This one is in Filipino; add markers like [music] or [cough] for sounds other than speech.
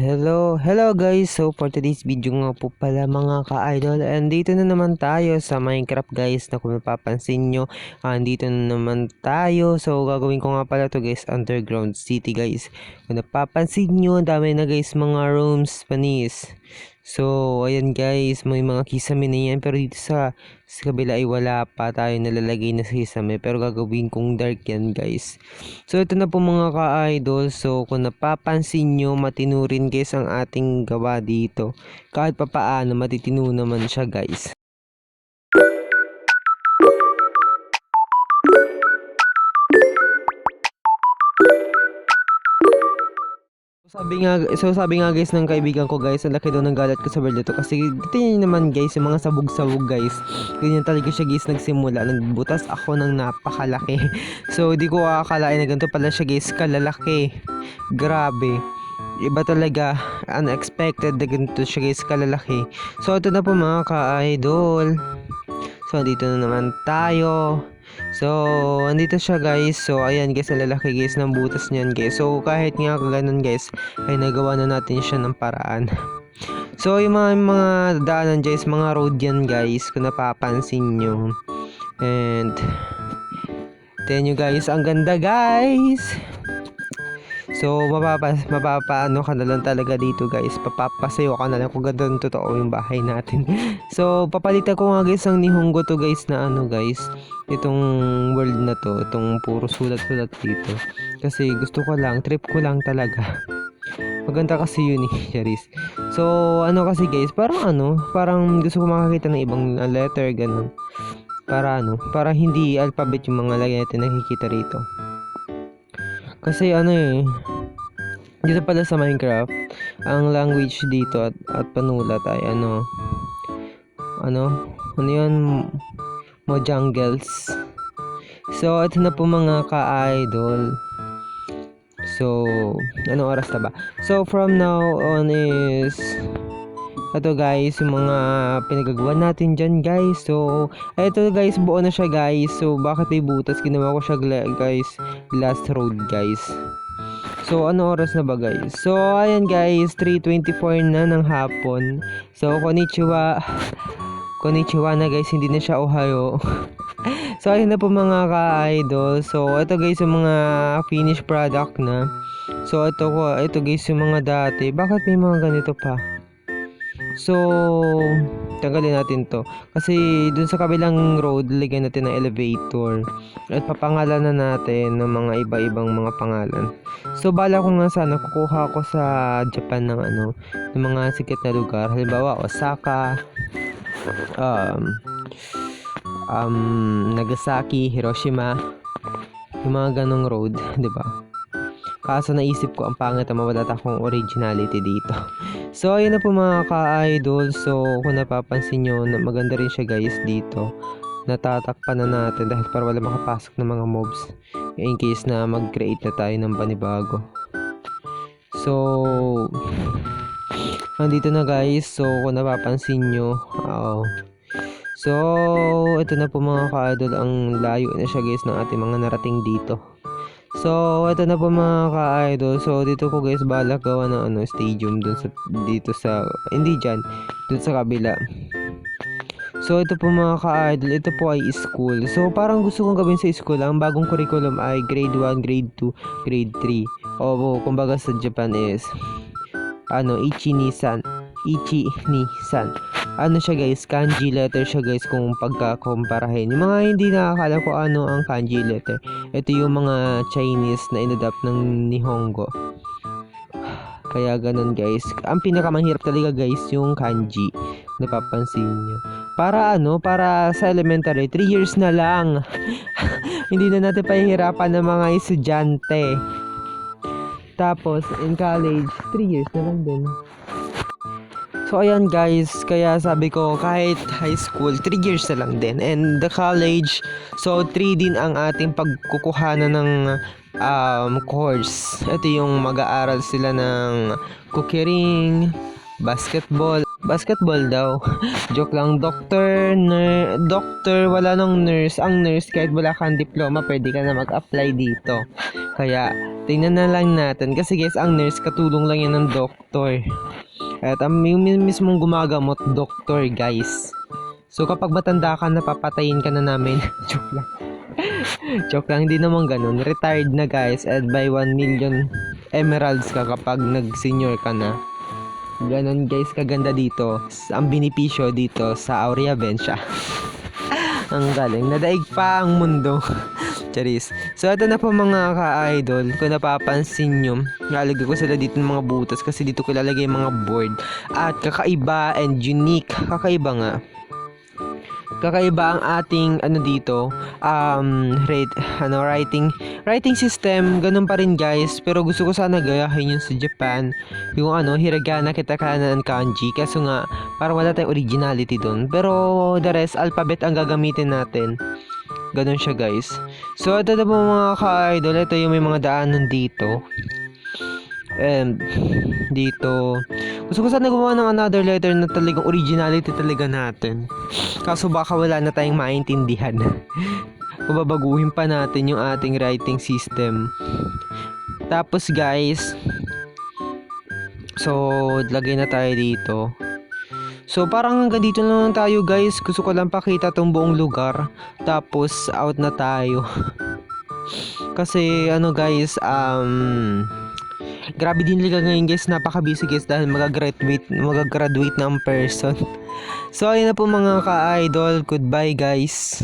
Hello, hello guys. So for today's video nga po pala mga ka-idol, and dito na naman tayo sa Minecraft guys na kung napapansin nyo, andito na naman tayo. So gagawin ko nga pala to guys, underground city guys. Kung napapansin nyo, dami na guys mga rooms, panis. So ayan guys, may mga kisame na yan, pero dito sa, sa kabila ay wala pa tayo nalalagay na sa kisame, pero gagawin kong dark yan guys. So ito na po mga ka-idol. So kung napapansin nyo, matino rin guys ang ating gawa dito. Kahit papaano, matitino naman siya guys. Sabi nga, so sabi nga guys ng kaibigan ko guys, ang laki daw ng galat ko sa na to kasi tingnan naman guys, yung mga sabog-sabog guys. Ganyan talaga siya guys nagsimula, nagbutas ako ng napakalaki. [laughs] So di ko akalain na ganito pala siya guys, kalalaki. Grabe. Iba talaga, unexpected na ganito siya guys, kalalaki. So ito na po mga ka-idol. So dito na naman tayo. So, andito siya guys. So, ayan guys, lalaki guys ng butas niyan guys. So, kahit nga ganun guys, ay nagawa na natin siya ng paraan. [laughs] So, yung mga, mga daanan guys, mga road yan guys, kung napapansin nyo. And, tingnan nyo guys, ang ganda guys! So, mapapa, mapapaano ka na lang talaga dito guys. Papapasayo ka na lang kung ganda totoo yung bahay natin. [laughs] so, papalitan ko nga guys ang Nihongo to guys na ano guys. Itong world na to. Itong puro sulat-sulat dito. Kasi gusto ko lang, trip ko lang talaga. [laughs] Maganda kasi yun eh, [laughs] Charis. So, ano kasi guys, parang ano, parang gusto ko makakita ng ibang letter, ganun. Para ano, para hindi alphabet yung mga lagay natin nakikita rito. Kasi ano eh, dito pala sa Minecraft, ang language dito at, at panulat ay ano, ano, ano yun, Mojangles. So, ito na po mga ka-idol. So, anong oras na ba? So, from now on is, ito guys, yung mga pinagagawa natin dyan guys. So, ito guys, buo na siya guys. So, bakit may butas? Ginawa ko siya guys, glass road guys. So, ano oras na ba guys? So, ayan guys, 3.24 na ng hapon. So, konnichiwa. [laughs] Konnichiwa na guys, hindi na siya Ohio. [laughs] so, ayun na po mga ka-idol. So, ito guys yung mga finished product na. So, ito ko, ito guys yung mga dati. Bakit may mga ganito pa? So, tanggalin natin to. Kasi dun sa kabilang road, lagyan natin ng elevator. At papangalan na natin ng mga iba-ibang mga pangalan. So, bala ko nga sana kukuha ko sa Japan ng ano, ng mga sikat na lugar. Halimbawa, Osaka, um, um, Nagasaki, Hiroshima, yung mga ganong road, di ba? Kaso naisip ko ang pangit na mawala akong originality dito. [laughs] So, ayun na po mga ka-idol. So, kung napapansin nyo, na maganda rin siya guys dito. Natatakpan na natin dahil para wala makapasok ng mga mobs. In case na mag-create na tayo ng panibago. So, andito na guys. So, kung napapansin nyo, oh. So, ito na po mga ka-idol. Ang layo na siya guys ng ating mga narating dito. So, ito na po mga ka-idol. So, dito ko guys balak gawa ng ano, stadium dun sa, dito sa, hindi dyan, dun sa kabila. So, ito po mga ka-idol, ito po ay school. So, parang gusto kong gawin sa school, ang bagong curriculum ay grade 1, grade 2, grade 3. O, kumbaga sa Japan is, ano, Ichi Nisan. Ano siya guys, kanji letter siya guys kung pagkakumparahin. Yung mga hindi nakakala ko ano ang kanji letter. Ito yung mga Chinese na inadapt ng Nihongo. Kaya ganun guys. Ang pinakamahirap talaga guys yung kanji. Napapansin nyo. Para ano, para sa elementary, 3 years na lang. [laughs] hindi na natin pahihirapan ng mga estudyante. Tapos, in college, 3 years na lang din. So ayan guys, kaya sabi ko kahit high school, 3 years na lang din. And the college, so 3 din ang ating pagkukuhanan ng um, course. Ito yung mag-aaral sila ng cooking, basketball, basketball daw. [laughs] Joke lang, doctor, ner, doctor, wala nang nurse. Ang nurse, kahit wala kang diploma, pwede ka na mag-apply dito. Kaya, tingnan na lang natin. Kasi guys, ang nurse, katulong lang yan ng doktor. At ang yung mismong gumagamot, doktor, guys. So, kapag matanda ka, napapatayin ka na namin. [laughs] Joke lang. [laughs] Joke lang, hindi naman ganun. Retired na guys, at by 1 million emeralds ka kapag nag-senior ka na. Ganon guys, kaganda dito. Ang binipisyo dito sa Aurea Vencia. [laughs] ang galing. Nadaig pa ang mundo. Charis. So, ito na po mga ka-idol. Kung napapansin nyo, nalagay ko sila dito ng mga butas kasi dito ko ilalagay yung mga board. At kakaiba and unique. Kakaiba nga. Kakaiba ang ating ano dito, um, rate, ano, writing, writing system, ganun pa rin guys, pero gusto ko sana gayahin yun sa Japan, yung ano, hiragana, katakana, and kanji, kaso nga, parang wala tayong originality doon, pero the rest, alphabet ang gagamitin natin. Ganun siya guys. So, ito na po mga ka-idol, ito yung may mga daanan dito. And, dito, gusto ko sana gumawa ng another letter na talagang originality talaga natin. Kaso baka wala na tayong maintindihan. [laughs] Pababaguhin pa natin yung ating writing system. Tapos guys, so lagay na tayo dito. So parang hanggang dito na lang tayo guys. Gusto ko lang pakita tong buong lugar. Tapos out na tayo. [laughs] Kasi ano guys, um Grabe din liga ngayon guys, napaka-busy guys dahil magagraduate, magagraduate ang person. [laughs] So ayun na po mga ka-idol, goodbye guys.